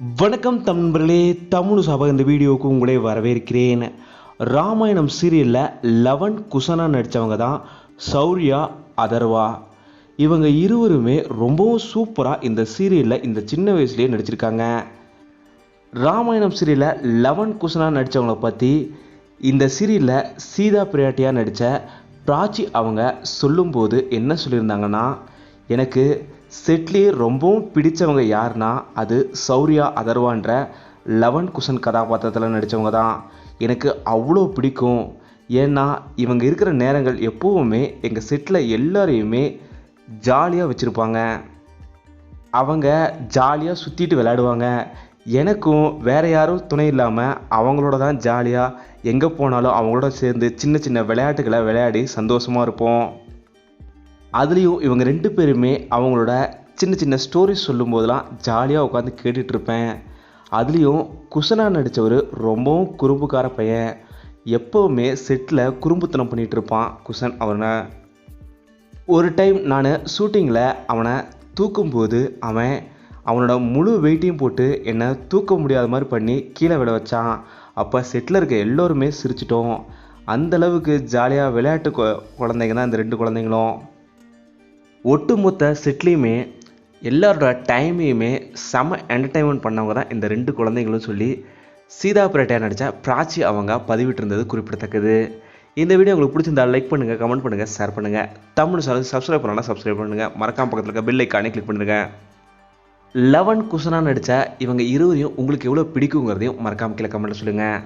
வணக்கம் தமிழர்களே தமிழ் சபை இந்த வீடியோவுக்கு உங்களே வரவேற்கிறேன். ராமாயணம் சீரியலில் லவன் குசனா நடித்தவங்க தான் சௌரியா அதர்வா. இவங்க இருவருமே ரொம்பவும் சூப்பராக இந்த சீரியலில் இந்த சின்ன வயசுலேயே நடிச்சிருக்காங்க. ராமாயணம் சீரியலில் லவன் குசனா நடித்தவங்கள பற்றி இந்த சீரியலில் சீதா பிரியாட்டியாக நடித்த பிராச்சி அவங்க சொல்லும்போது என்ன சொல்லியிருந்தாங்கன்னா எனக்கு செட்லேயே ரொம்பவும் பிடிச்சவங்க யாருன்னா அது சௌரியா அதர்வான்ற லவன் குஷன் கதாபாத்திரத்தில் நடித்தவங்க தான். எனக்கு அவ்வளோ பிடிக்கும். ஏன்னா இவங்க இருக்கிற நேரங்கள் எப்போவுமே எங்கள் செட்டில் எல்லோரையுமே ஜாலியாக வச்சுருப்பாங்க. அவங்க ஜாலியாக சுற்றிட்டு விளையாடுவாங்க. எனக்கும் வேற யாரும் துணை இல்லாமல் அவங்களோட தான் ஜாலியாக எங்கே போனாலும் அவங்களோட சேர்ந்து சின்ன சின்ன விளையாட்டுகளை விளையாடி சந்தோஷமாக இருப்போம். அதுலேயும் இவங்க ரெண்டு பேருமே அவங்களோட சின்ன சின்ன ஸ்டோரிஸ் சொல்லும்போதெல்லாம் ஜாலியாக உட்காந்து கேட்டுட்ருப்பேன் அதுலேயும் குசனா நடித்தவர் ரொம்பவும் குறும்புக்கார பையன். எப்போவுமே செட்டில் குறும்புத்தனம் பண்ணிகிட்டு இருப்பான் குஷன் அவனை. ஒரு டைம் நான் ஷூட்டிங்கில் அவனை தூக்கும்போது அவன் அவனோட முழு வெயிட்டையும் போட்டு என்னை தூக்க முடியாத மாதிரி பண்ணி கீழே விட வச்சான். அப்போ செட்டில் இருக்க எல்லோருமே சிரிச்சிட்டோம். அந்த அளவுக்கு ஜாலியாக விளையாட்டு கொ- குழந்தைங்க தான் இந்த ரெண்டு குழந்தைங்களும். ஒட்டுமொத்த செட்லேயுமே எல்லாரோட டைமையுமே செம என்டர்டைன்மெண்ட் பண்ணவங்க தான் இந்த ரெண்டு குழந்தைங்களும் சொல்லி சீதா பிரேட்டையா நடித்த பிராச்சி அவங்க பதிவிட்டிருந்தது குறிப்பிடத்தக்கது. இந்த வீடியோ உங்களுக்கு பிடிச்சிருந்தா லைக் பண்ணுங்கள் கமெண்ட் பண்ணுங்கள் ஷேர் பண்ணுங்கள் தமிழ் சேனல் சப்ஸ்கிரைப் பண்ணலாம் சப்ஸ்கிரைப் பண்ணுங்கள் மறக்காம பக்கத்தில் இருக்க பெல் ஐக்கானே கிளிக் பண்ணுங்கள் லெவன் குஷனா நடித்த இவங்க இருவரையும் உங்களுக்கு எவ்வளோ பிடிக்குங்கிறதையும் மறக்காம கீழே கமெண்ட்டில் சொல்லுங்கள்